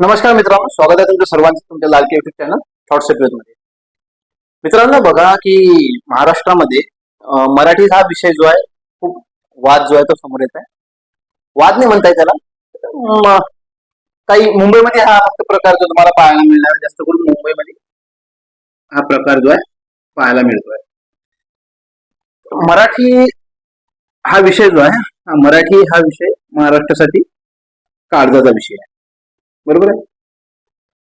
नमस्कार मित्रांनो स्वागत आहे तुमच्या सर्वांचं तुमच्या लालकी युट्यूब चॅनल शॉर्टमध्ये. मित्रांनो बघा की महाराष्ट्रामध्ये मराठी हा विषय जो आहे खूप वाद जो आहे तो समोर येत आहे. वाद नाही म्हणताय त्याला काही मुंबईमध्ये हा फक्त प्रकार जो तुम्हाला पाहायला मिळणार जास्त करून मुंबईमध्ये हा प्रकार जो आहे पाहायला मिळतोय. मराठी हा विषय जो आहे मराठी हा विषय महाराष्ट्रासाठी काळजाचा विषय आहे. बरोबर आहे?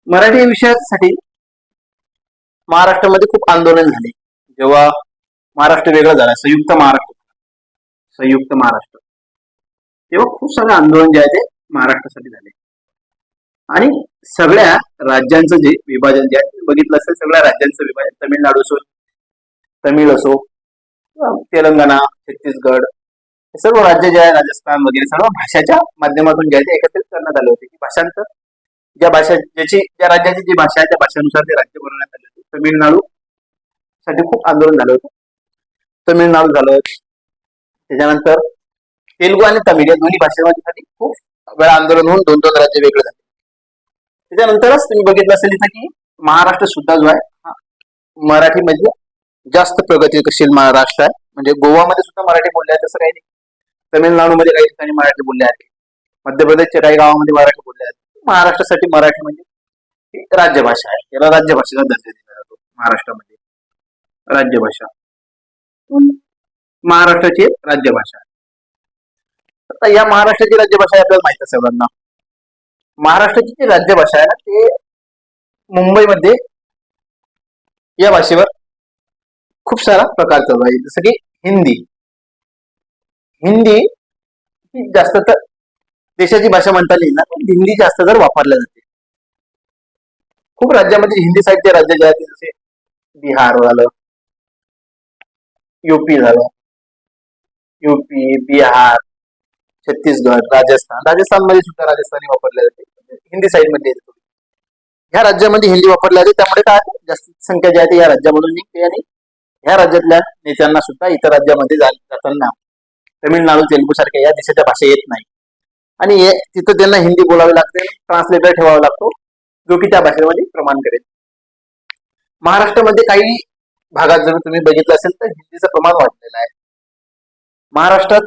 मराठी या विषयासाठी महाराष्ट्रामध्ये खूप आंदोलन झाले. जेव्हा महाराष्ट्र वेगळं झालं संयुक्त महाराष्ट्र. संयुक्त महाराष्ट्र. तेव्हा खूप सारे आंदोलन जे आहे ते महाराष्ट्रासाठी झाले. आणि सगळ्या राज्यांचं जे विभाजन जे आहे ते बघितलं असेल सगळ्या राज्यांचं विभाजन. तमिळनाडू असो तमिळ असो तेलंगणा छत्तीसगड हे सर्व राज्य जे आहे राजस्थान वगैरे सर्व भाषाच्या माध्यमातून जे आहे ते एकत्रित करण्यात आले होते. की भाषांतर ज्या भाषा ज्याची ज्या राज्याची जी भाषा आहे त्या भाषेनुसार ते राज्य बनवण्यात आले होते. तमिळनाडू साठी खूप आंदोलन झालं होतं. तमिळनाडू झालं. त्याच्यानंतर तेलुगू आणि तमिळ या दोन्ही भाषेमध्ये खूप वेळा आंदोलन होऊन दोन दोन राज्य वेगळे झाले. त्याच्यानंतरच तुम्ही बघितलं असेल इथं की महाराष्ट्र सुद्धा जो आहे हा मराठीमध्ये जास्त प्रगतीशील महाराष्ट्र आहे. म्हणजे गोवामध्ये सुद्धा मराठी बोलले आहे तसं काही नाही. तमिळनाडूमध्ये काही ठिकाणी मराठी बोलले आहे. मध्य प्रदेशच्या काही गावामध्ये मराठी बोलले आहे. महाराष्ट्रासाठी मराठी म्हणजे ही राज्यभाषा आहे. याला राज्यभाषेचा दर्जा दिला जातो महाराष्ट्रामध्ये. राज्यभाषा. महाराष्ट्राची राज्यभाषा. आता या महाराष्ट्राची राज्यभाषा आहे आपल्याला माहीत आहे सर्वांना महाराष्ट्राची जी राज्यभाषा आहे ना ते मुंबईमध्ये या भाषेवर खूप सारा प्रकार चालू आहे. जसं की हिंदी. हिंदी ही जास्त तर देशाची भाषा म्हणता येईल ना हिंदी जास्त जर वापरल्या जाते. खूप राज्यामध्ये हिंदी साहित्य राज्य जे आहेत जसे बिहार झालं युपी झालं युपी बिहार छत्तीसगड राजस्थान. राजस्थानमध्ये सुद्धा राजस्थानी वापरल्या जाते. हिंदी साईडमध्ये येते ह्या राज्यामध्ये हिंदी वापरल्या जाते. त्यामुळे काय जास्तीत जास्त संख्या जी आहे ती या राज्यामधून निघते आणि ह्या राज्यातल्या नेत्यांना सुद्धा इतर राज्यामध्ये जाताना तमिळनाडू तेलुगू सारख्या या देशाच्या भाषा येत नाही. आणि तिथं त्यांना हिंदी बोलावी लागते ट्रान्सलेटर ठेवावा लागतो जो की त्या भाषेमध्ये प्रमाण करेल. महाराष्ट्रामध्ये काही भागात जर तुम्ही बघितलं असेल तर हिंदीचं प्रमाण वाढलेलं आहे. महाराष्ट्रात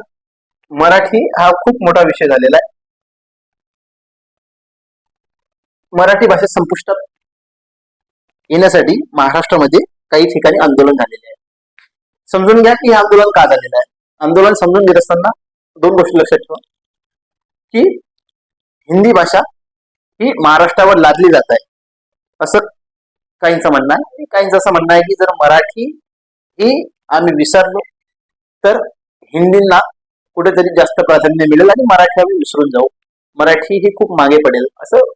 मराठी हा खूप मोठा विषय झालेला आहे. मराठी भाषा संपुष्टात येण्यासाठी महाराष्ट्रामध्ये काही ठिकाणी आंदोलन झालेले आहे. समजून घ्या की हे आंदोलन का झालेलं आहे? आंदोलन समजून घेत असताना दोन गोष्टी लक्षात ठेवा. की हिंदी भाषा ही महाराष्ट्रावर लादली जात आहे. असं काहींचं म्हणणं आहे. काहींच काहींचं असं म्हणणं आहे की जर मराठी ही आम्ही विसरलो तर हिंदींना कुठेतरी जास्त प्राधान्य मिळेल आणि मराठी आम्ही विसरून जाऊ. मराठी ही खूप मागे पडेल असं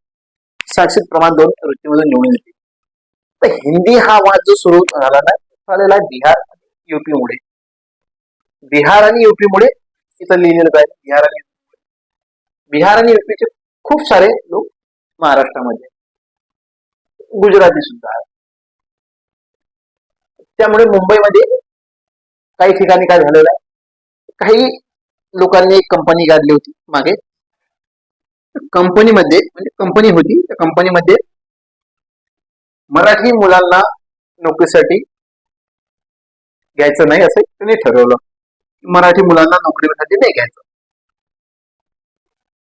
साक्षित प्रमाण दोन वृत्तीमधून निवडून येते. तर हिंदी हा वाद जो सुरू झाला ना तो झालेला आहे बिहार आणि युपी मुळे बिहार आणि युपीमुळे इथं लिहिलेलं आहे. बिहार आणि बिहार आणि युपीचे खूप सारे लोक महाराष्ट्रामध्ये. गुजराती सुद्धा. आहेत त्यामुळे मुंबईमध्ये काही ठिकाणी काय झालेलं आहे? काही लोकांनी एक कंपनी काढली होती मागे. कंपनीमध्ये म्हणजे कंपनी होती. त्या कंपनीमध्ये मराठी मुलांना नोकरीसाठी घ्यायचं नाही असं त्यांनी ठरवलं. मराठी मुलांना नोकरीसाठी नाही घ्यायचं.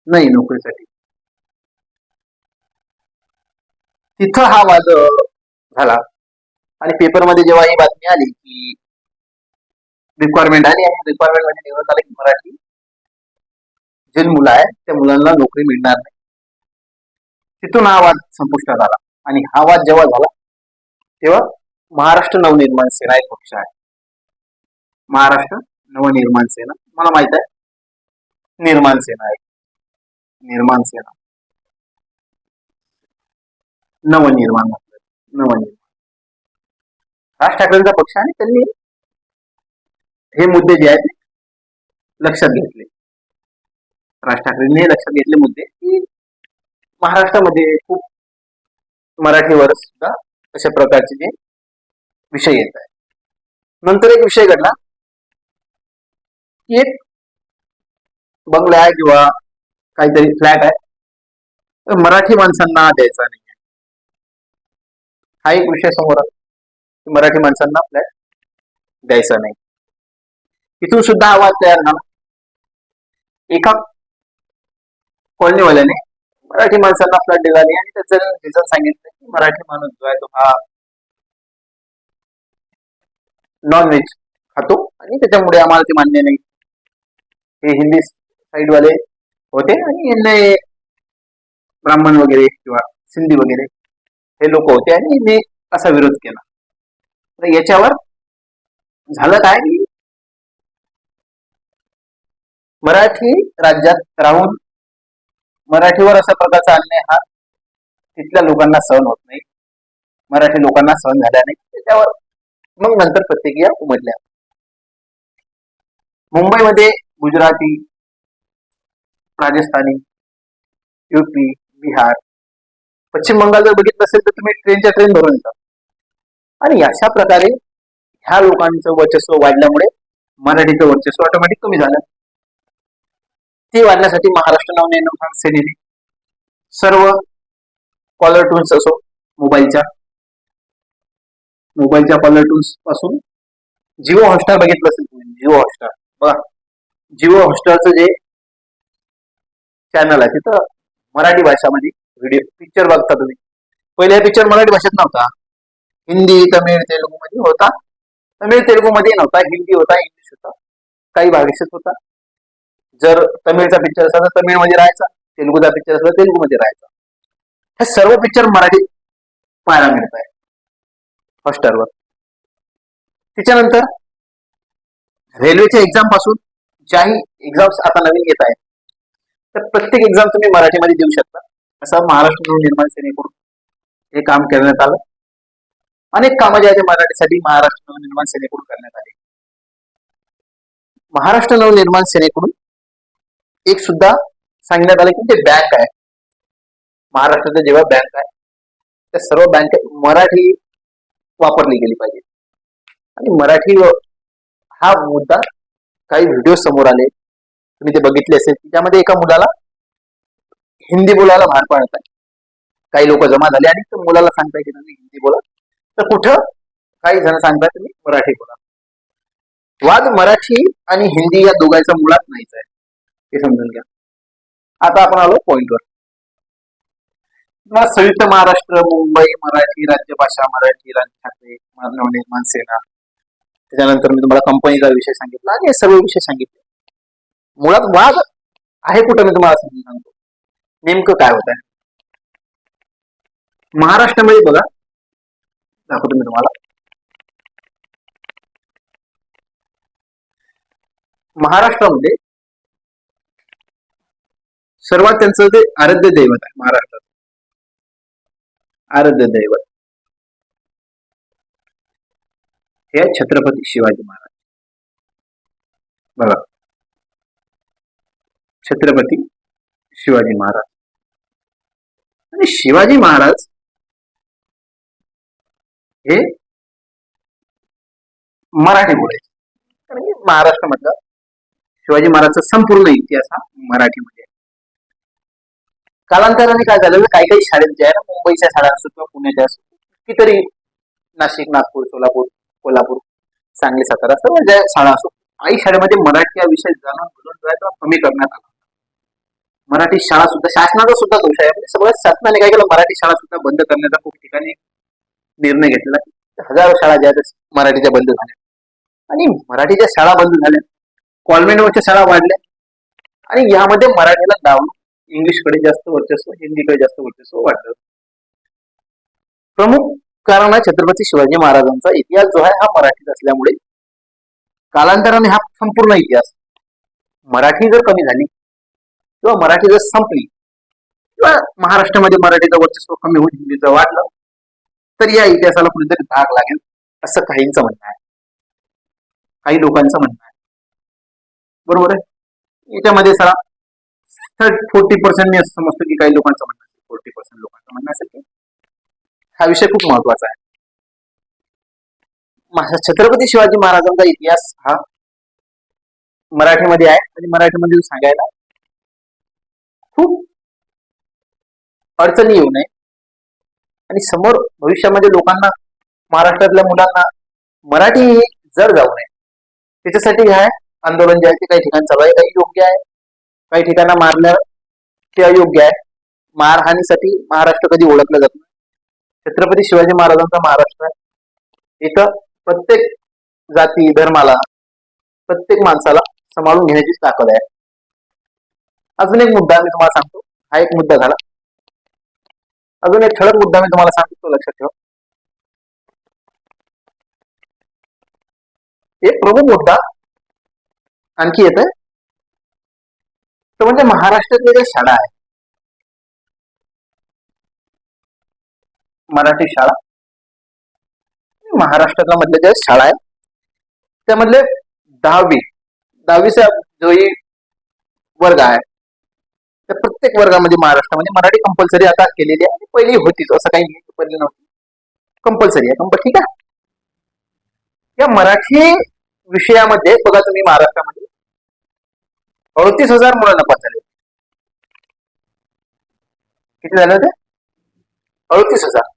नाही नोकरीसाठी. तिथं हा वाद झाला. आणि पेपरमध्ये जेव्हा ही बातमी आली की रिक्वायरमेंट आली आणि रिक्वायरमेंटमध्ये म्हणजे निवडून आलं की मराठी जे मुलं आहेत त्या मुलांना नोकरी मिळणार नाही. तिथून हा वाद संपुष्टात आला. आणि हा वाद जेव्हा झाला तेव्हा महाराष्ट्र नवनिर्माण सेना एक पक्ष आहे. महाराष्ट्र नवनिर्माण सेना मला माहीत आहे निर्माण सेना आहे निर्माण सेना. नवनिर्माण. म्हटलं नवनिर्माण. राज ठाकरेंचा पक्ष आहे आणि त्यांनी हे मुद्दे जे आहेत लक्षात घेतले. राज ठाकरेंनी हे लक्षात घेतले मुद्दे की महाराष्ट्रामध्ये खूप मराठीवर सुद्धा अशा प्रकारचे जे विषय येत आहे नंतर एक विषय घडला की एक बंगला आहे किंवा काहीतरी फ्लॅट आहे. तर मराठी माणसांना द्यायचा नाही हा एक विषय समोर मराठी माणसांना फ्लॅट द्यायचा नाही. इथून सुद्धा आवाज तयार झाला. एका कॉलनीवाल्याने मराठी माणसांना फ्लॅट दिला नाही आणि त्याचं रिझन सांगितलं की मराठी माणूस जो आहे तो हा नॉनव्हेज खातो आणि त्याच्यामुळे आम्हाला ते मान्य नाही. हे हिंदी साईड वाले होते आणि यांना ब्राह्मण वगैरे किंवा सिंधी वगैरे हे लोक होते आणि यांनी असा विरोध केला. तर याच्यावर झालं काय की मराठी राज्यात राहून मराठीवर अशा प्रकारचा अन्याय हा तिथल्या लोकांना सहन होत नाही. मराठी लोकांना सहन झाल्या नाही त्याच्यावर मग नंतर प्रतिक्रिया उमटल्या. मुंबईमध्ये गुजराती राजस्थानी युपी बिहार. पश्चिम बंगाल जर बघितलं असेल तर तुम्ही ट्रेनच्या ट्रेन भरून येतात आणि अशा प्रकारे ह्या लोकांचं वर्चस्व वाढल्यामुळे मराठीचं वर्चस्व ऑटोमॅटिक कमी झालं. ते वाढण्यासाठी महाराष्ट्र नवनिर्माण सेनेने. सर्व कॉलर टूल्स असो मोबाईलच्या मोबाईलच्या कॉलर टूल्सपासून जिओ हॉटस्टार बघितलं असेल तुम्ही जिओ हॉटस्टार बघा जिओ हॉटस्टारचं जे चॅनल आहे तिथं मराठी भाषामध्ये व्हिडिओ पिक्चर बघता तुम्ही. पहिले पिक्चर मराठी भाषेत नव्हता. हिंदी तमिळ तेलुगू मध्ये होता. तमिळ तेलुगू मध्ये नव्हता. हिंदी होता इंग्लिश होता. काही भाषेत होता. जर तमिळचा पिक्चर असला तर तमिळमध्ये राहायचा. तेलुगूचा पिक्चर असला तेलुगू मध्ये राहायचा. हे सर्व पिक्चर मराठीत पाहायला मिळत आहे. हॉस्टारवर त्याच्यानंतर रेल्वेच्या एक्झामपासून ज्याही एक्झाम्स आता नवीन येत आहेत तर प्रत्येक एक्झाम तुम्ही मराठीमध्ये देऊ शकता. असं महाराष्ट्र नवनिर्माण सेनेकडून हे काम करण्यात आलं. अनेक कामं जे आहे मराठीसाठी महाराष्ट्र नवनिर्माण सेनेकडून करण्यात आले. महाराष्ट्र नवनिर्माण सेनेकडून एक सुद्धा सांगण्यात आलं की ते बँक आहे. महाराष्ट्राच्या जेव्हा बँक आहे त्या सर्व बँक मराठी वापरली गेली पाहिजे. आणि मराठी हा मुद्दा काही व्हिडिओ समोर आले. तुम्ही ते बघितले असेल त्यामध्ये एका मुलाला हिंदी बोलायला भाग पाडत आहे. काही लोक जमा झाले आणि मुलाला सांगताय की तुम्ही हिंदी बोला. तर कुठं? काही जण सांगताय तुम्ही मराठी बोला. वाद मराठी आणि हिंदी या दोघांचा मुळात नाहीच आहे. हे समजून घ्या. आता आपण आलो पॉइंटवर मला संयुक्त महाराष्ट्र मुंबई मराठी राज्यभाषा मराठी राज ठाकरे नवनिर्माण सेना. त्याच्यानंतर मी तुम्हाला कंपनीचा विषय सांगितला आणि हे सर्व विषय सांगितले. मुळात वाद आहे कुठं मी तुम्हाला समजून सांगतो. नेमकं काय होत आहे महाराष्ट्रामध्ये बघा. दाखवतो मी तुम्हाला. महाराष्ट्रामध्ये सर्वात त्यांचं ते आराध्य दैवत आहे महाराष्ट्रात. आराध्य दैवत. हे छत्रपती शिवाजी महाराज. बघा. छत्रपती शिवाजी महाराज. आणि शिवाजी महाराज हे मराठी बोलायचे. कारण की महाराष्ट्रामधला शिवाजी महाराजचा संपूर्ण इतिहास हा मराठीमध्ये आहे. कालांतराने काय झालं? काही काही शाळेत जे आहे ना मुंबईच्या शाळा असो किंवा पुण्याच्या असो कितीतरी नाशिक नागपूर सोलापूर कोल्हापूर सांगली सातारा सर्व ज्या शाळा असो काही शाळेमध्ये मराठी हा विषय जाणून बोलून कमी करण्यात आला. मराठी शाळा सुद्धा शासनाचा सुद्धा दोष आहे. म्हणजे सगळ्या शासनाने काय केलं? मराठी शाळा सुद्धा बंद करण्याचा खूप ठिकाणी निर्णय घेतलेला हजारो शाळा ज्या मराठीच्या बंद झाल्या. आणि मराठीच्या शाळा बंद झाल्या. कॉन्व्हेंटवरच्या शाळा वाढल्या. आणि यामध्ये मराठीला डाऊन इंग्लिशकडे जास्त वर्चस्व हिंदीकडे जास्त वर्चस्व वाढलं. प्रमुख कारण आहे छत्रपती शिवाजी महाराजांचा इतिहास जो आहे हा मराठीत असल्यामुळे कालांतराने हा संपूर्ण इतिहास. मराठी जर कमी झाली किंवा मराठी जर संपली किंवा महाराष्ट्रामध्ये मराठीचं वर्चस्व कमी होऊन हिंदीचं वाढलं तर या इतिहासाला कुठेतरी धाक लागेल असं काहींचं म्हणणं आहे. काही लोकांचं म्हणणं आहे. बरोबर आहे? याच्यामध्ये सरा फोर्टी पर्सेंट मी असं समजतो की काही लोकांचं म्हणणं असेल फोर्टी पर्सेंट लोकांचं म्हणणं असेल की हा विषय खूप महत्त्वाचा आहे. छत्रपती शिवाजी महाराजांचा इतिहास हा मराठीमध्ये आहे आणि मराठीमध्ये सांगायला खूप अडचणी येऊ नये. आणि समोर भविष्यामध्ये लोकांना महाराष्ट्रातल्या मुलांना मराठी ही जर जाऊ नये त्याच्यासाठी ह्या आंदोलन जे आहे ते काही ठिकाणी चालू आहे काही योग्य आहे. काही ठिकाणी मारलं ते अयोग्य आहे. मारहाणीसाठी महाराष्ट्र कधी ओळखलं जात नाही. छत्रपती शिवाजी महाराजांचा महाराष्ट्र आहे. इथं प्रत्येक जाती धर्माला प्रत्येक माणसाला सांभाळून घेण्याची ताकद आहे. अजून एक मुद्दा मी तुम्हाला सांगतो. हा एक मुद्दा झाला. अजून एक ठळक मुद्दा मी तुम्हाला सांगतो तो लक्षात ठेवा. एक प्रमुख मुद्दा आणखी येत तो म्हणजे महाराष्ट्रातल्या ज्या शाळा आहेत मराठी शाळा. महाराष्ट्रातल्या मधल्या ज्या शाळा आहेत त्यामधले दहावी दहावीचा जोही वर्ग आहे त्या प्रत्येक वर्गामध्ये महाराष्ट्रामध्ये मराठी कंपल्सरी आता केलेली आहे आणि पहिली होतीच असं काही नाही पहिली नव्हती. कंपल्सरी आहे. कंपल ठीक आहे. या मराठी विषयामध्ये बघा तुम्ही महाराष्ट्रामध्ये. अडतीस हजार मुलांना पास झाले. किती झाले होते? अडतीस हजार.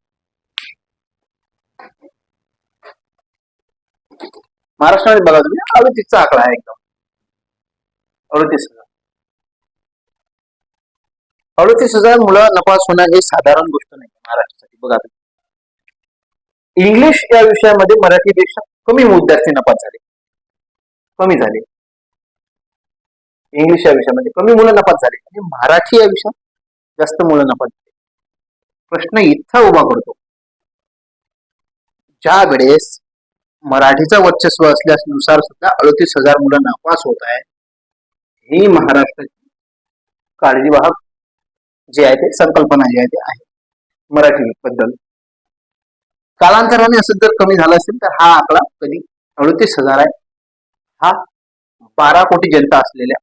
महाराष्ट्रामध्ये बघा तुम्ही अडतीसचा आकडा आहे एकदम. अडतीस हजार. अडतीस हजार मुलं नपास होणं हे साधारण गोष्ट नाही महाराष्ट्रासाठी. बघा इंग्लिश या विषयामध्ये मराठीपेक्षा कमी विद्यार्थी नपास झाले. कमी झाले. इंग्लिश या विषयामध्ये कमी मुलं नपास झाले. आणि मराठी या विषयात जास्त मुलं नपास झाले. प्रश्न इथं उभा करतो. ज्या वेळेस मराठीचं वर्चस्व असल्यानुसार सुद्धा अडतीस हजार मुलं नापास होत आहे ही महाराष्ट्राची काळजीवाहक जे आहे ते संकल्पना जी आहे ते आहे. मराठी बद्दल. कालांतराने असं जर कमी झालं असेल तर हा आकडा कधी अडतीस हजार आहे. हा बारा कोटी जनता असलेल्या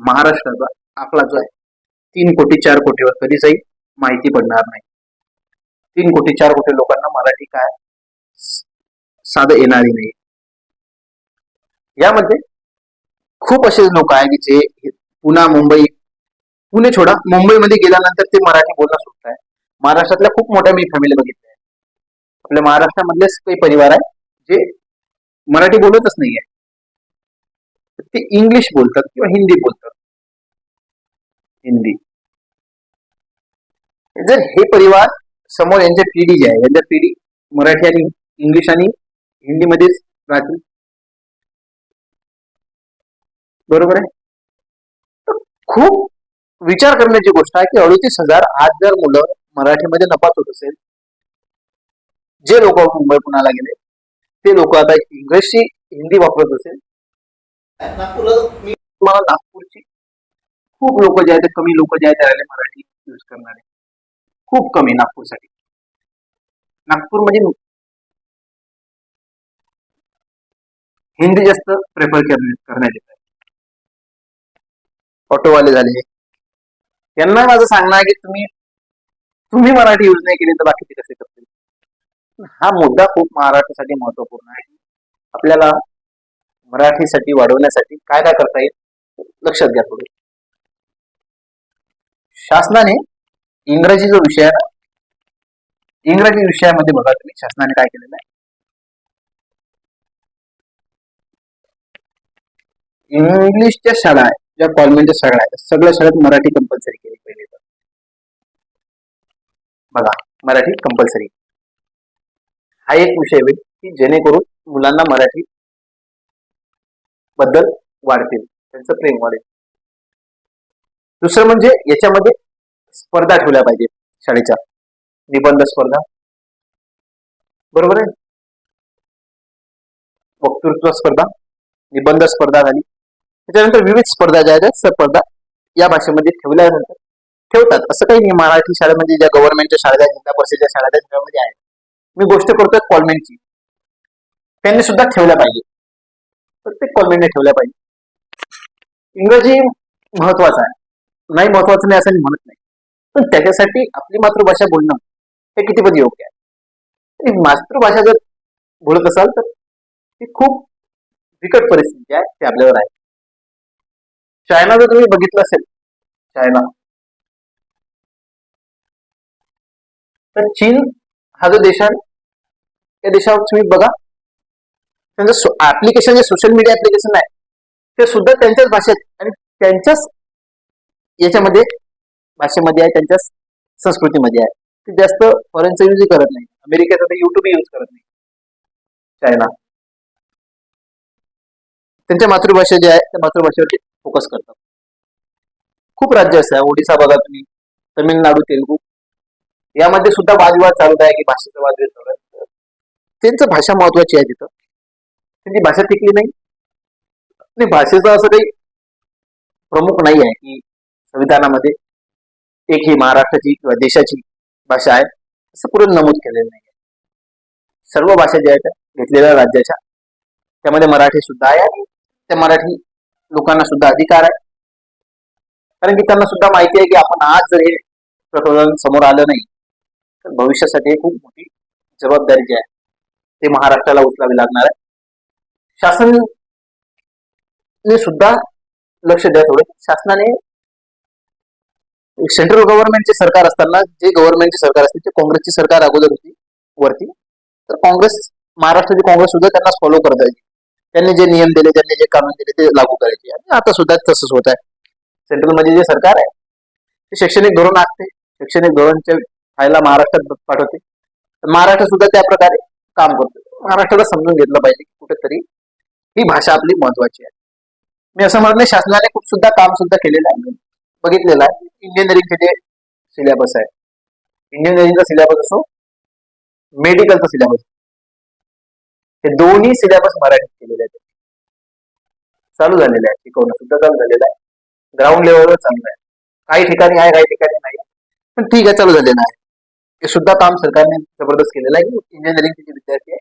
महाराष्ट्राचा आकडा जो आहे तीन कोटी चार कोटीवर कधीचही माहिती पडणार नाही. तीन कोटी चार कोटी लोकांना मराठी काय साधं येणारी नाही. यामध्ये खूप असे लोक आहे की जे पुन्हा मुंबई पुणे छोडा. मुंबईमध्ये गेल्यानंतर ते मराठी बोलणं सुटत आहे. महाराष्ट्रातल्या खूप मोठ्या मी फॅमिली बघितल्या आपल्या महाराष्ट्रामधलेच काही परिवार आहे जे मराठी बोलतच नाहीये. ते इंग्लिश बोलतात किंवा हिंदी बोलतात. हिंदी. जर हे परिवार समोर यांच्या पिढी जी आहे यांच्या पिढी मराठी आणि इंग्लिश आणि हिंदीमध्येच राहतील? बरोबर आहे? तर खूप विचार करण्याची गोष्ट आहे की अडतीस हजार आज जर मुलं मराठीमध्ये नपास होत असेल जे लोक मुंबई पुण्याला गेले ते लोक आता इंग्रजी हिंदी वापरत असेल. नागपूरला मी तुम्हाला नागपूरची खूप लोक जे आहेत ते कमी लोक जे आहेत त्याला मराठी यूज करणारे. खूप कमी नागपूरसाठी. नागपूर म्हणजे हिंदी जास्त प्रेफर करण्यात येत आहे. ऑटोवाले झाले. त्यांना माझं सांगणं आहे की तुम्ही तुम्ही मराठी यूज नाही केली तर बाकीचे कसे करतील? हा मुद्दा खूप महाराष्ट्रासाठी महत्त्वपूर्ण आहे. आपल्याला मराठीसाठी वाढवण्यासाठी काय काय करता येईल लक्षात घ्या थोडं शासनाने इंग्रजी जो विषय आहे ना इंग्रजी विषयामध्ये बघा तुम्ही शासनाने काय केलेलं आहे? इंग्लिशच्या शाळा ज्या कॉलमेंटच्या शाळा आहेत सगळ्या शाळेत मराठी कंपल्सरी केली पहिले तर बघा मराठी कंपल्सरी हा एक विषय होईल की जेणेकरून मुलांना मराठी बद्दल वाढतील त्यांचं प्रेम वाढेल. दुसरं म्हणजे याच्यामध्ये स्पर्धा ठेवल्या पाहिजे शाळेच्या. निबंध स्पर्धा. बरोबर आहे? वक्तृत्व स्पर्धा निबंध स्पर्धा झाली. त्याच्यानंतर विविध स्पर्धा ज्या आहेत स्पर्धा या भाषेमध्ये ठेवल्यानंतर ठेवतात. असं काही नाही मराठी शाळेमध्ये ज्या गव्हर्नमेंटच्या शाळा आहेत जिल्हा परिषदेच्या शाळा आहेत त्यामध्ये आहेत. मी गोष्ट करतोय कॉलमेंटची त्यांनी सुद्धा ठेवल्या पाहिजे प्रत्येक कॉलमेंटने ठेवल्या पाहिजे इंग्रजी महत्वाचं आहे. नाही महत्वाचं नाही असं मी म्हणत नाही. पण त्याच्यासाठी आपली मातृभाषा बोलणं हे कितीपत योग्य आहे. मातृभाषा जर बोलत असाल तर ती खूप बिकट परिस्थिती आहे ते आपल्यावर आहे. चायना जर तुम्ही बघितलं असेल चायना. तर चीन हा जो देश आहे या देशावर तुम्ही बघा. त्यांचं ऍप्लिकेशन जे सोशल मीडिया ऍप्लिकेशन आहे ते सुद्धा त्यांच्याच भाषेत आणि त्यांच्याच याच्यामध्ये भाषेमध्ये आहे त्यांच्याच संस्कृतीमध्ये आहे. ते जास्त फॉरेनचा यूजही करत नाही. अमेरिकेचा ते युट्यूब यूज करत नाही. चायना. त्यांच्या मातृभाषा जे आहे त्या मातृभाषेवरती फोकस करतात. खूप राज्य असं आहे. ओडिसा बघा तुम्ही. तमिळनाडू तेलुगू. यामध्ये सुद्धा वादविवाद चालू आहे की भाषेचा वादविवाद चालू आहे त्यांचं भाषा महत्वाची आहे तिथं. त्यांची भाषा टिकली नाही. आणि भाषेचं असं काही प्रमुख नाही आहे की संविधानामध्ये एक ही महाराष्ट्राची किंवा देशाची भाषा आहे. असं पूर्ण नमूद केलेलं नाही सर्व भाषा ज्या आहेत त्या घेतलेल्या राज्याच्या. त्यामध्ये मराठी सुद्धा आहे आणि त्या मराठी लोकांना सुद्धा अधिकार आहे. कारण की त्यांना सुद्धा माहिती आहे की आपण आज जर हे प्रकरण समोर आलं नाही तर भविष्यासाठी खूप मोठी जबाबदारी जी आहे ते महाराष्ट्राला उचलावी लागणार आहे. शासनाने सुद्धा लक्ष द्या थोडं. शासनाने सेंट्रल गव्हर्नमेंटचे सरकार असताना जे गव्हर्नमेंटचे सरकार असते ते काँग्रेसची सरकार अगोदर होती वरती. तर काँग्रेस महाराष्ट्राची काँग्रेस सुद्धा त्यांना फॉलो करता येईल. त्यांनी जे नियम दिले त्यांनी जे कानून दिले ते लागू करायचे. आणि आता सुद्धा तसंच होत आहे. सेंट्रलमध्ये जे सरकार आहे ते शैक्षणिक धोरण आखते. शैक्षणिक धोरणच्या फायला महाराष्ट्रात पाठवते. तर महाराष्ट्र सुद्धा त्या प्रकारे काम करतो. महाराष्ट्राला समजून घेतलं पाहिजे की कुठेतरी ही भाषा आपली महत्वाची आहे. मी असं म्हणत नाही शासनाने खूप सुद्धा काम सुद्धा केलेलं आहे. बघितलेलं आहे. इंजिनिअरिंगचे जे सिलेबस आहे. इंजिनिअरिंगचा सिलेबस असो मेडिकलचा सिलेबस हे दोन्ही सिलेबस मराठीत केलेले आहेत. चालू झालेले आहे. शिकवणं सुद्धा चालू झालेलं आहे. ग्राउंड लेवलवर चालू आहे. काही ठिकाणी आहे काही ठिकाणी नाही. पण ठीक आहे चालू झालेलं आहे. हे सुद्धा काम सरकारने जबरदस्त केलेलं आहे. की इंजिनिअरिंगचे जे विद्यार्थी आहे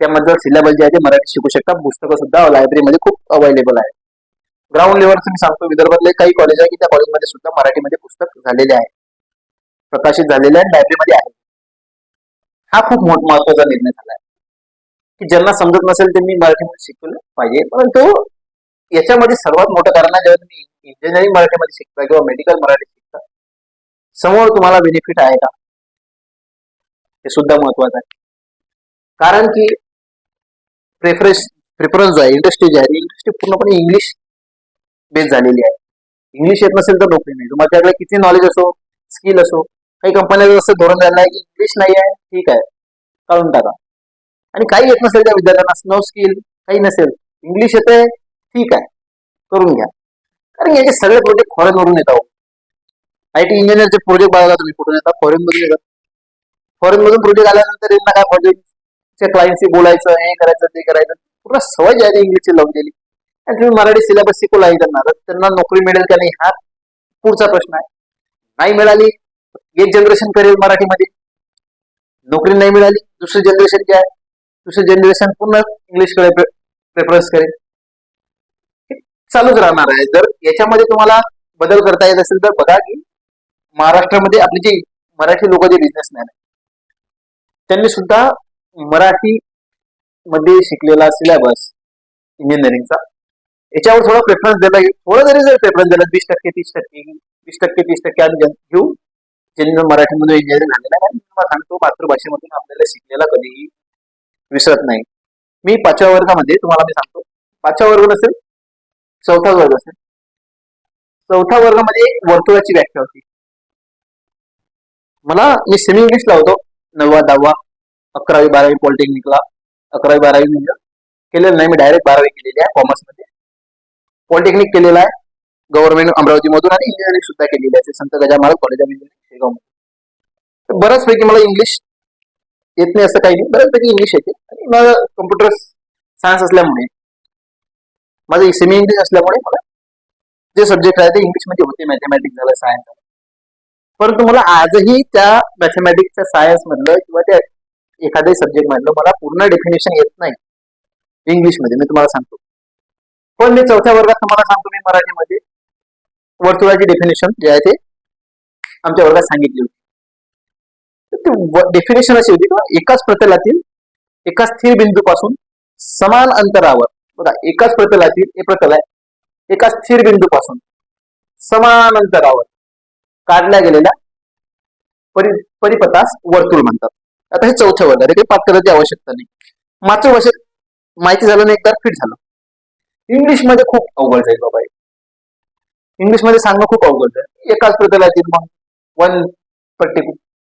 त्यामधलं सिलेबस जे आहे ते मराठी शिकू शकतात. पुस्तकं सुद्धा लायब्ररीमध्ये खूप अवेलेबल आहे. ग्राउंड लेवलचं मी सांगतो विदर्भातले काही कॉलेज आहे की त्या कॉलेजमध्ये सुद्धा मराठीमध्ये पुस्तक झालेले आहे. प्रकाशित झालेले आहे लायब्ररीमध्ये आहे. हा खूप मोठ महत्त्वाचा निर्णय झाला आहे. की ज्यांना समजत नसेल त्यांनी मराठीमध्ये शिकवलं पाहिजे. परंतु याच्यामध्ये सर्वात मोठं कारण आहे जेव्हा तुम्ही इंजिनिअरिंग मराठीमध्ये शिकता किंवा मेडिकल मराठी शिकता समोर तुम्हाला बेनिफिट आहे का? हे सुद्धा महत्वाचं आहे. कारण की प्रेफरन्स प्रेफरन्स जो आहे इंडस्ट्री जी आहे इंडस्ट्री पूर्णपणे इंग्लिश बेस झालेली आहे. इंग्लिश येत नसेल तर नोकरी नाही. तुम्हाला त्याकडे किती नॉलेज असो स्किल असो काही कंपन्यांचं असं धोरण झालं आहे की इंग्लिश नाही आहे ठीक आहे. काढून टाका. आणि काही येत नसेल त्या विद्यार्थ्यांना स्नो स्किल काही नसेल. इंग्लिश येते ठीक आहे. करून घ्या. कारण याचे सगळे प्रोजेक्ट फॉरेनवरून येतात आय टी इंजिनियरचे प्रोजेक्ट बघायला तुम्ही कुठून येतात फॉरेन मधून येतात. फॉरेन मधून प्रोजेक्ट आल्यानंतर यांना काय प्रोजेक्टच्या क्लायंटशी बोलायचं हे करायचं ते करायचं? पूर्ण सवय जी आहे इंग्लिशची लावून गेली आणि तुम्ही मराठी सिलेबस शिकवला आहे त्यांना. तर त्यांना नोकरी मिळेल का नाही हा पुढचा प्रश्न आहे. नाही मिळाली एक जनरेशन करेल मराठीमध्ये. नोकरी नाही मिळाली दुसरी जनरेशन काय आहे दुसरं जनरेशन पूर्ण इंग्लिशकडे प्रेफरन्स करेल. हे चालूच राहणार आहे. जर याच्यामध्ये तुम्हाला बदल करता येत असेल तर बघा की महाराष्ट्रामध्ये आपली जी मराठी लोक जे बिझनेसमॅन आहेत त्यांनी सुद्धा मराठी मध्ये शिकलेला सिलेबस इंजिनिअरिंगचा याच्यावर थोडा प्रेफरन्स दिला थोडं जरी जर प्रेफरन्स दिला वीस टक्के तीस टक्के वीस टक्के तीस टक्के आम्ही घेऊ. ज्यांनी मराठीमधून इंजिनिअरिंग झालेला आहे सांगतो मातृभाषेमधून आपल्याला शिकलेला कधीही विसरत नाही. मी पाचव्या वर्गामध्ये तुम्हाला मी सांगतो. पाचव्या वर्ग नसेल चौथा वर्ग असेल. चौथ्या वर्गामध्ये वर्तुळाची व्याख्या होती. मला मी सेमी इंग्लिशला होतो. नववा दहावा अकरावी बारावी पॉलिटेक्निकला अकरावी बारावी म्हणजे केलेलं नाही मी डायरेक्ट बारावी केलेली आहे कॉमर्समध्ये पॉलिटेक्निक केलेलं आहे. गव्हर्नमेंट अमरावतीमधून आणि इंजिनिअरिंग सुद्धा केलेली आहे. संत गजामाल कॉलेज ऑफ इंजिनिअरिंग शेगावमध्ये. तर बऱ्याचपैकी मला इंग्लिश येत नाही असं काही नाही. बऱ्याचपैकी इंग्लिश येते आणि मला कम्प्युटर सायन्स असल्यामुळे माझं सेमी इंग्लिश असल्यामुळे मला जे सब्जेक्ट आहे ते इंग्लिशमध्ये होते मॅथमॅटिक्स झालं सायन्स झालं. परंतु मला आजही त्या मॅथमॅटिक्सच्या सायन्स मधलं किंवा त्या एखाद्या सब्जेक्ट मधलं मला पूर्ण डेफिनेशन येत नाही इंग्लिशमध्ये मी तुम्हाला सांगतो. पण मी चौथ्या वर्गात तुम्हाला सांगतो मी मराठीमध्ये. वर्तुळाची डेफिनेशन जे आहे ते आमच्या वर्गात सांगितली होती. डेफिनेशन अशी होती किंवा एकाच प्रतलातील एका स्थिर बिंदूपासून समान अंतरावर बघा एकाच प्रतलातील हे प्रतल आहे एका स्थिर बिंदूपासून समान अंतरावर काढल्या गेलेल्या परि परिपथास वर्तुळ म्हणतात. आता हे चौथं वर्ग आहे काही पाठ करायची आवश्यकता नाही. मातृभाषेत माहिती झालं नाही एकदा फिट झालं. इंग्लिशमध्ये खूप अवघड जाईल बाबा इंग्लिशमध्ये सांगणं खूप अवघड आहे एकाच प्रतलातील मग one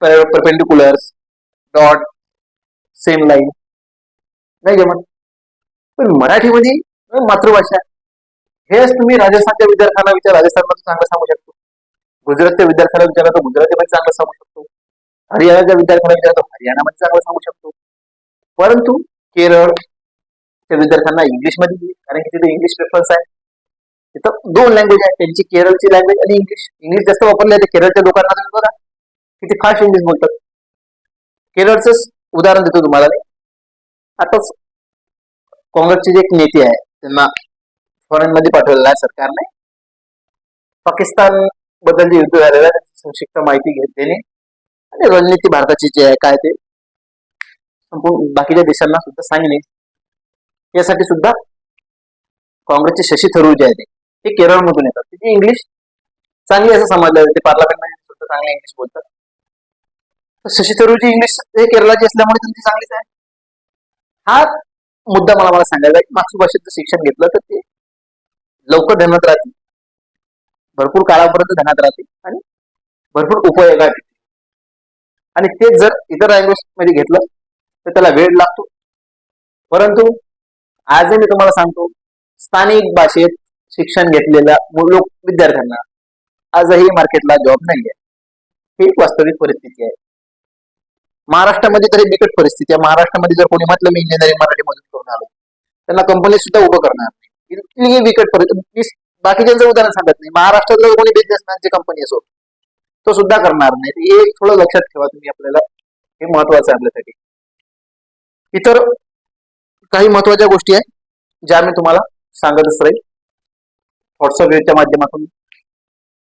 perpendiculars dot same line नाही जमत पण मराठीमध्ये अं, मातृभाषा. हेच तुम्ही राजस्थानच्या विद्यार्थ्यांना विचार. राजस्थानमध्ये चांगलं सांगू शकतो. गुजरातच्या विद्यार्थ्याला विचारलं तर गुजरातीमध्ये चांगलं सांगू शकतो. हरियाणाच्या विद्यार्थ्याला विचारलं तर हरियाणामध्ये चांगलं सांगू शकतो. परंतु केरळ त्या विद्यार्थ्यांना इंग्लिशमध्ये कारण की तिथे इंग्लिश प्रेफरन्स आहे तिथं दोन लँग्वेज आहे त्यांची केरळची लँग्वेज आणि इंग्लिश इंग्लिश जास्त वापरली जाते केरळच्या लोकांना तुम्ही बघा किती फास्ट इंग्लिश बोलतात? केरळच उदाहरण देतो तुम्हाला आताच काँग्रेसचे जे एक नेते आहे त्यांना फॉरेन मध्ये पाठवलेलं आहे सरकारने. पाकिस्तानबद्दल जे युद्ध झालेलं आहे संक्षिप्त माहिती घेतलेली आणि रणनीती भारताची जी आहे काय ते? संपूर्ण बाकीच्या देशांना सुद्धा सांगणे. यासाठी सुद्धा काँग्रेसचे शशी थरूर जे आहे ते ते केरळमधून येतात. त्याची इंग्लिश चांगली असं समजलं जाते पार्लमेंटमध्ये सुद्धा चांगली इंग्लिश बोलतात. शशी थरूरची इंग्लिश हे केरळाची असल्यामुळे त्यांची चांगलीच आहे. हा मुद्दा मला मला सांगायचा आहे. की शिक्षण घेतलं तर ते लवकर धनत राहतील. भरपूर काळापर्यंत धनात राहतील आणि भरपूर उपयोगात आणि तेच जर इतर लँग्वेजमध्ये घेतलं तर त्याला वेळ लागतो. परंतु आजही मी तुम्हाला सांगतो स्थानिक भाषेत शिक्षण घेतलेल्या मूळ लोक विद्यार्थ्यांना आजही मार्केटला जॉब नाही आहे ही एक वास्तविक परिस्थिती आहे. महाराष्ट्रामध्ये तरी बिकट परिस्थिती आहे. महाराष्ट्रामध्ये जर कोणी म्हटलं मी इंजिनिअरिंग मराठी मधून करून आलो त्यांना कंपनी सुद्धा उभं करणार नाही. इतकी बिकट परिस्थिती बाकीच्यांचं उदाहरण सांगत नाही. महाराष्ट्रात जर कोणी बिझनेसमॅनची कंपनी असो तो सुद्धा करणार नाही. हे थोडं लक्षात ठेवा तुम्ही आपल्याला. हे महत्वाचं आहे आपल्यासाठी. इतर काही महत्त्वाच्या गोष्टी आहेत ज्या मी तुम्हाला सांगतच राहील. व्हॉट्सअप च्या माध्यमातून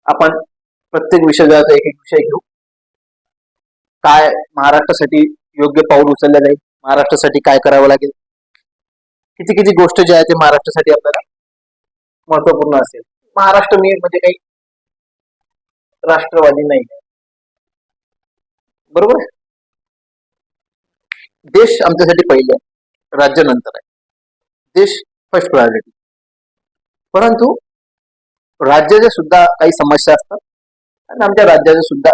आपण प्रत्येक विषयाचा एक एक विषय घेऊ. काय महाराष्ट्रासाठी योग्य पाऊल उचललं जाईल? महाराष्ट्रासाठी काय करावं लागेल? किती किती गोष्ट जे आहे ते महाराष्ट्रासाठी आपल्याला महत्त्वपूर्ण असेल. महाराष्ट्र मी म्हणजे काही राष्ट्रवादी नाही. आहे. बरोबर? देश आमच्यासाठी पहिले आहे राज्य नंतर आहे. देश फर्स्ट प्रायोरिटी परंतु राज्याच्या सुद्धा काही समस्या असतात आणि आमच्या राज्याचे सुद्धा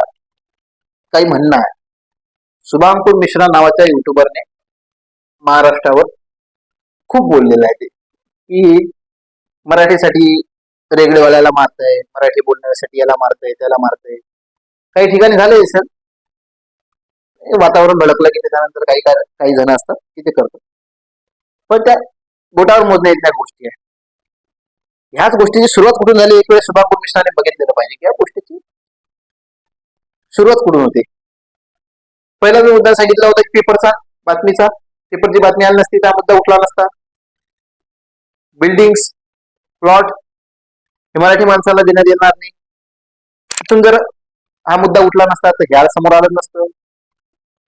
काही म्हणणं आहे. शुभांकुर मिश्रा नावाच्या युट्यूबरने महाराष्ट्रावर खूप बोललेलं आहे ते. की मराठीसाठी रेगडेवाल्याला मारताय मराठी बोलण्यासाठी याला मारताय त्याला मारताय. काही ठिकाणी झालंय सर. वातावरण भडकलं की त्याच्यानंतर काही काही जण असतात की ते करतात. पण त्या बोटावर मोजण्या येत गोष्टी आहे ह्याच गोष्टीची सुरुवात कुठून झाली? एक वेळ शुभांकुर मिश्राने बघितलेलं पाहिजे की या गोष्टीची सुरुवात कुठून होते? पहिला जो मुद्दा सांगितला होता पेपरचा बातमीचा पेपरची बातमी आली नसती त्या मुद्दा उठला नसता. बिल्डिंग्स प्लॉट हे मराठी माणसाला देण्यात येणार नाही. तिथून जर हा मुद्दा उठला नसता तर घ्यायला समोर आलं नसतं.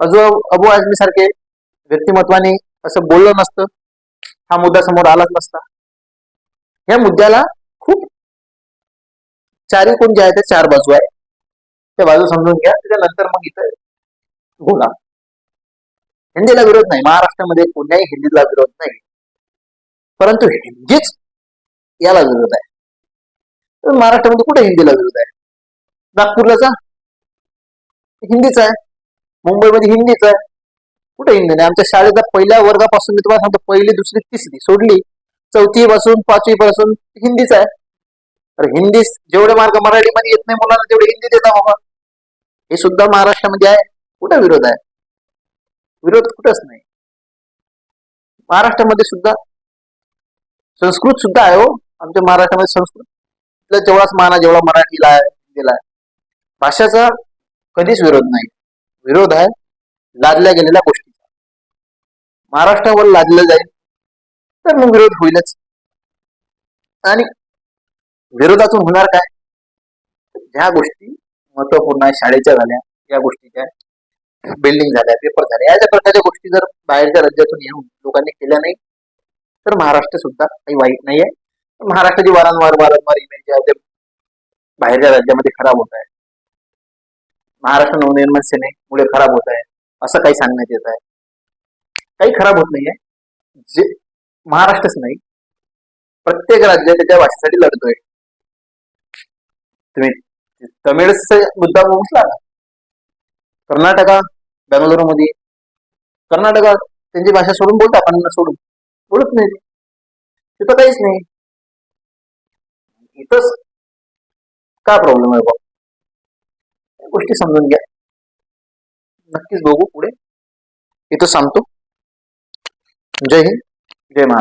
अजून अबू आजमी सारखे व्यक्तिमत्वाने असं बोललं नसतं. हा मुद्दा समोर आलाच नसता. या मुद्द्याला खूप चारी कोण जे आहे ते चार बाजू आहे त्या बाजू समजून घ्या. त्याच्यानंतर मग इथं हो बोला हिंदीला विरोध नाही. महाराष्ट्रामध्ये कोणत्याही हिंदीला विरोध नाही. परंतु हिंदीच याला विरोध आहे. तर महाराष्ट्रामध्ये कुठे हिंदीला विरोध आहे? नागपूरला जा हिंदीच आहे. मुंबईमध्ये हिंदीच आहे. कुठे हिंदी नाही? आमच्या शाळेचा पहिल्या वर्गापासून मी तुम्हाला सांगतो पहिली दुसरी तिसरी सोडली चौथी पासून पाचवी पासून हिंदीच आहे. तर हिंदी जेवढे मार्ग मराठीमध्ये येत नाही मुलांना तेवढे हिंदी देता बाबा. हे सुद्धा महाराष्ट्रामध्ये आहे. कुठं विरोध आहे? विरोध कुठंच नाही. महाराष्ट्रामध्ये सुद्धा संस्कृत सुद्धा आहे हो. आमच्या महाराष्ट्रामध्ये संस्कृत जेवढाच मान आहे जेवढा मराठीला आहे हिंदीला आहे. भाषाचा कधीच विरोध नाही. विरोध आहे लादल्या गेलेल्या गोष्टीचा. महाराष्ट्रावर लादलं जाईल तर मग विरोध होईलच. आणि विरोधातून होणार काय? ज्या गोष्टी महत्त्वपूर्ण आहे शाळेच्या झाल्या या गोष्टीच्या बिल्डिंग झाल्या पेपर झाल्या. या प्रकारच्या गोष्टी जर बाहेरच्या राज्यातून येऊन लोकांनी केल्या नाही तर महाराष्ट्र सुद्धा काही वाईट नाहीये. महाराष्ट्राची वारंवार वारंवार इमेज जे आहे ते बाहेरच्या राज्यामध्ये खराब होत आहे महाराष्ट्र नवनिर्माण सेनेमुळे खराब होत आहे असं काही सांगण्यात येत आहे. काही खराब होत नाहीये. जे महाराष्ट्रच नाही प्रत्येक राज्य त्याच्या भाषेसाठी लढतोय. तुम्ही तमिळचा मुद्दा उचला ना? कर्नाटका बेंगलुरूमध्ये कर्नाटकात त्यांची भाषा सोडून बोलता पण सोडून. बोलत नाही. तिथं काहीच नाही. इथंच काय प्रॉब्लेम आहे बाबा गोष्टी समजून घ्या. नक्कीच बघू पुढे. इथं सांगतो. जय हिंद. जय महाराज